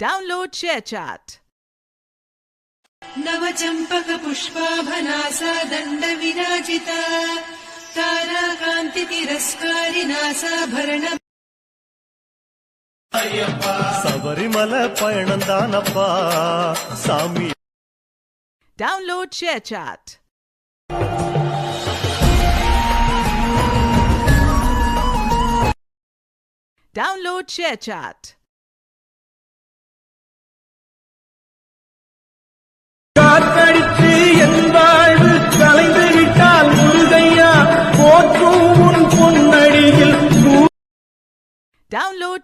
Download ShareChat. नवचम्पकपुष्पाभनासा दण्डविराजिता ताराकान्तितिरस्कारिनासाभरण Sabarimala பயணந்தானப்பா Sami Download ShareChat. Download ShareChat. Download